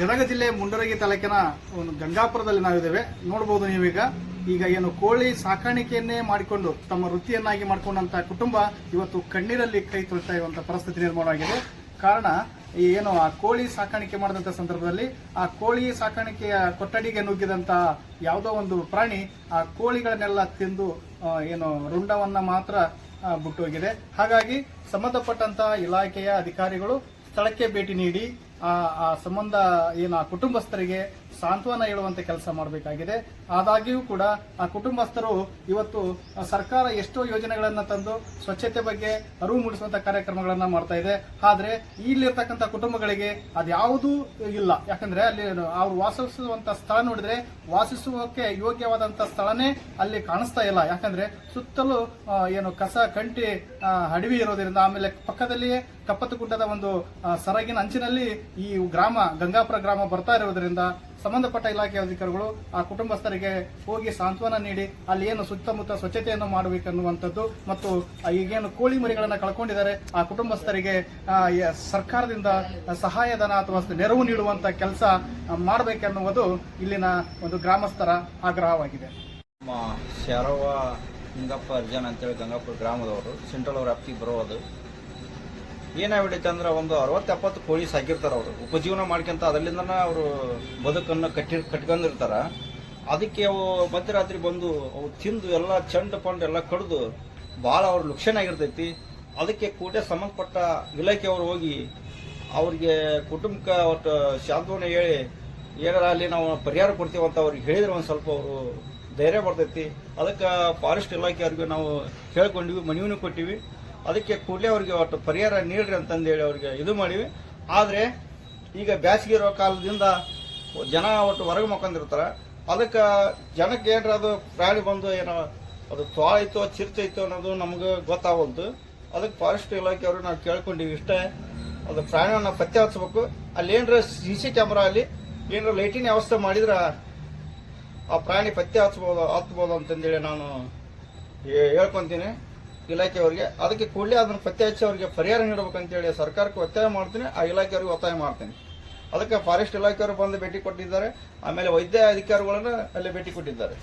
ಗದಗ ಜಿಲ್ಲೆ ಮುಂಡರಗಿ ತಾಲೂಕಿನ ಒಂದು ಗಂಗಾಪುರದಲ್ಲಿ ನಾವಿದ್ದೇವೆ. ನೋಡಬಹುದು ನೀವೀಗ. ಈಗ ಏನು ಕೋಳಿ ಸಾಕಾಣಿಕೆಯನ್ನೇ ಮಾಡಿಕೊಂಡು ತಮ್ಮ ವೃತ್ತಿಯನ್ನಾಗಿ ಮಾಡಿಕೊಂಡಂತಹ ಕುಟುಂಬ ಇವತ್ತು ಕಣ್ಣೀರಲ್ಲಿ ಕೈ ತೊಳ್ತಾ ಇರುವಂತಹ ಪರಿಸ್ಥಿತಿ ನಿರ್ಮಾಣವಾಗಿದೆ ಕಾರಣ ಏನು ಆ ಕೋಳಿ ಸಾಕಾಣಿಕೆ ಮಾಡಿದಂಥ ಸಂದರ್ಭದಲ್ಲಿ ಆ ಕೋಳಿ ಸಾಕಾಣಿಕೆಯ ಕೊಠಡಿಗೆ ನುಗ್ಗಿದಂತ ಯಾವುದೋ ಒಂದು ಪ್ರಾಣಿ ಆ ಕೋಳಿಗಳನ್ನೆಲ್ಲ ತಿಂದು ಏನು ರುಂಡವನ್ನ ಮಾತ್ರ ಬಿಟ್ಟು ಬಿಟ್ಟೋಗಿದೆ. ಹಾಗಾಗಿ ಸಂಬಂಧಪಟ್ಟಂತಹ ಇಲಾಖೆಯ ಅಧಿಕಾರಿಗಳು ಸ್ಥಳಕ್ಕೆ ಭೇಟಿ ನೀಡಿ ಆ ಸಂಬಂಧ, ಏನು, ಆ ಕುಟುಂಬಸ್ಥರಿಗೆ ಸಾಂತ್ವನ ಹೇಳುವಂತ ಕೆಲಸ ಮಾಡಬೇಕಾಗಿದೆ. ಆದಾಗ್ಯೂ ಕೂಡ ಆ ಕುಟುಂಬಸ್ಥರು ಇವತ್ತು ಸರ್ಕಾರ ಎಷ್ಟೋ ಯೋಜನೆಗಳನ್ನು ತಂದು ಸ್ವಚ್ಛತೆ ಬಗ್ಗೆ ಅರಿವು ಮೂಡಿಸುವಂತ ಕಾರ್ಯಕ್ರಮಗಳನ್ನ ಮಾಡ್ತಾ ಇದೆ. ಆದ್ರೆ ಇಲ್ಲಿರ್ತಕ್ಕಂಥ ಕುಟುಂಬಗಳಿಗೆ ಅದ್ಯಾವುದೂ ಇಲ್ಲ. ಯಾಕಂದ್ರೆ ಅಲ್ಲಿ ಅವ್ರು ವಾಸಿಸುವಂತ ಸ್ಥಳ ನೋಡಿದ್ರೆ ವಾಸಿಸುವಕ್ಕೆ ಯೋಗ್ಯವಾದಂತ ಸ್ಥಳನೇ ಅಲ್ಲಿ ಕಾಣಿಸ್ತಾ ಇಲ್ಲ. ಯಾಕಂದ್ರೆ ಸುತ್ತಲೂ ಏನು ಕಸ, ಕಂಟಿ ಅಡವಿ ಇರೋದ್ರಿಂದ ಆಮೇಲೆ ಪಕ್ಕದಲ್ಲಿಯೇ ಕಪ್ಪತ್ತು ಗುಡ್ಡದ ಒಂದು ಸರಗಿನ ಅಂಚಿನಲ್ಲಿ ಈ ಗ್ರಾಮ, ಗಂಗಾಪುರ ಗ್ರಾಮ ಬರ್ತಾ ಇರುವುದರಿಂದ ಸಂಬಂಧಪಟ್ಟ ಇಲಾಖೆ ಅಧಿಕಾರಿಗಳು ಆ ಕುಟುಂಬಸ್ಥರಿಗೆ ಹೋಗಿ ಸಾಂತ್ವನ ನೀಡಿ ಅಲ್ಲಿ ಏನು ಸುತ್ತಮುತ್ತ ಸ್ವಚ್ಛತೆಯನ್ನು ಮಾಡಬೇಕನ್ನುವಂಥದ್ದು ಮತ್ತು ಈಗೇನು ಕೋಳಿ ಮರಿಗಳನ್ನು ಕಳ್ಕೊಂಡಿದ್ದಾರೆ, ಆ ಕುಟುಂಬಸ್ಥರಿಗೆ ಸರ್ಕಾರದಿಂದ ಸಹಾಯಧನ ಅಥವಾ ನೆರವು ನೀಡುವಂತ ಕೆಲಸ ಮಾಡಬೇಕೆನ್ನುವುದು ಇಲ್ಲಿನ ಒಂದು ಗ್ರಾಮಸ್ಥರ ಆಗ್ರಹವಾಗಿದೆ. ನಮ್ಮ ಶರವ ಹಿಂಗಪ್ಪ ಅರ್ಜನ್ ಅಂತೇಳಿ ಗಂಗಾಪುರ ಗ್ರಾಮದವರು ಸೆಂಟ್ರಲ್ ಅವರ ವ್ಯಾಪ್ತಿಗೆ ಬರೋದು. ಏನಾಗ್ಬಿಟ್ಟೈತೆ ಅಂದ್ರೆ ಒಂದು ಅರವತ್ತು ಎಪ್ಪತ್ತು ಕೋಳಿ ಸಾಕಿರ್ತಾರೆ ಅವರು. ಉಪಜೀವನ ಮಾಡ್ಕೊಂತ ಅದರಲ್ಲಿಂದನೇ ಅವರು ಬದುಕನ್ನು ಕಟ್ಟಿ ಕಟ್ಕೊಂಡಿರ್ತಾರ. ಅದಕ್ಕೆ ಅವು ಮಧ್ಯರಾತ್ರಿ ಬಂದು ಅವು ತಿಂದು ಎಲ್ಲ ಚಂಡ ಪಂಡ ಎಲ್ಲ ಕಡಿದು ಭಾಳ ಅವ್ರ ಲುಕ್ಷನ್ ಆಗಿರ್ತೈತಿ. ಅದಕ್ಕೆ ಕೂಡಲೇ ಸಂಬಂಧಪಟ್ಟ ಇಲಾಖೆಯವರು ಹೋಗಿ ಅವ್ರಿಗೆ ಕುಟುಂಬಕ್ಕೆ ಒಟ್ಟು ಶಾಂತವನ್ನ ಹೇಳಿ, ಏನಾರ ಅಲ್ಲಿ ನಾವು ಪರಿಹಾರ ಕೊಡ್ತೀವಿ ಅಂತ ಅವ್ರಿಗೆ ಹೇಳಿದ್ರೆ ಒಂದು ಸ್ವಲ್ಪ ಅವರು ಧೈರ್ಯ ಬರ್ತೈತಿ. ಅದಕ್ಕೆ ಫಾರೆಸ್ಟ್ ಇಲಾಖೆಯವ್ರಿಗೆ ನಾವು ಹೇಳ್ಕೊಂಡಿವಿ ಮನವಿನೂ ಕೊಟ್ಟಿವಿ. ಅದಕ್ಕೆ ಕೂಡಲೇ ಅವ್ರಿಗೆ ಒಟ್ಟು ಪರಿಹಾರ ನೀಡ್ರಿ ಅಂತಂದೇಳಿ ಅವ್ರಿಗೆ ಇದು ಮಾಡಿವಿ. ಆದರೆ ಈಗ ಬ್ಯಾಸಿಗೆ ಇರೋ ಕಾಲದಿಂದ ಜನ ಒಟ್ಟು ಹೊರಗೆ ಮಕ್ಕೊಂಡಿರ್ತಾರೆ. ಅದಕ್ಕೆ ಜನಕ್ಕೆ ಏನ್ರ ಅದು ಪ್ರಾಣಿ ಬಂದು ಏನೋ ಅದು ತೋಳೈತೋ ಚಿರ್ತೈತೋ ಅನ್ನೋದು ನಮ್ಗೆ ಗೊತ್ತಾಗುವಂತು ಅದಕ್ಕೆ ಫಾರೆಸ್ಟ್ ಇಲಾಖೆಯವರು ನಾವು ಕೇಳ್ಕೊಂಡಿವಿ ಇಷ್ಟೇ. ಅದು ಪ್ರಾಣಿಯನ್ನ ಪತ್ತೆ ಹಚ್ಚಬೇಕು ಅಲ್ಲಿ ಏನರ ಸಿ ಸಿ ಕ್ಯಾಮ್ರಾ ಅಲ್ಲಿ ಏನರ ಲೈಟಿನ ವ್ಯವಸ್ಥೆ ಮಾಡಿದ್ರೆ ಆ ಪ್ರಾಣಿ ಪತ್ತೆ ಹಚ್ಬೋದು ಹತ್ಬೋದು ಅಂತಂದೇಳಿ ನಾನು ಹೇಳ್ಕೊಂತೀನಿ. ಇಲಾಖೆಯವ್ರಿಗೆ, ಅದಕ್ಕೆ ಕೂಡಲೇ ಅದನ್ನು ಪತ್ತೆ ಹಚ್ಚಿ ಅವರಿಗೆ ಪರಿಹಾರ ನೀಡಬೇಕಂತೇಳಿ ಸರ್ಕಾರಕ್ಕೆ ಒತ್ತಾಯ ಮಾಡ್ತೀನಿ, ಆ ಇಲಾಖೆಯವ್ರಿಗೆ ಒತ್ತಾಯ ಮಾಡ್ತೀನಿ. ಅದಕ್ಕೆ ಫಾರೆಸ್ಟ್ ಇಲಾಖೆಯವರು ಬಂದು ಭೇಟಿ ಕೊಟ್ಟಿದ್ದಾರೆ, ಆಮೇಲೆ ವೈದ್ಯ ಅಧಿಕಾರಿಗಳನ್ನ ಅಲ್ಲಿ ಭೇಟಿ ಕೊಟ್ಟಿದ್ದಾರೆ.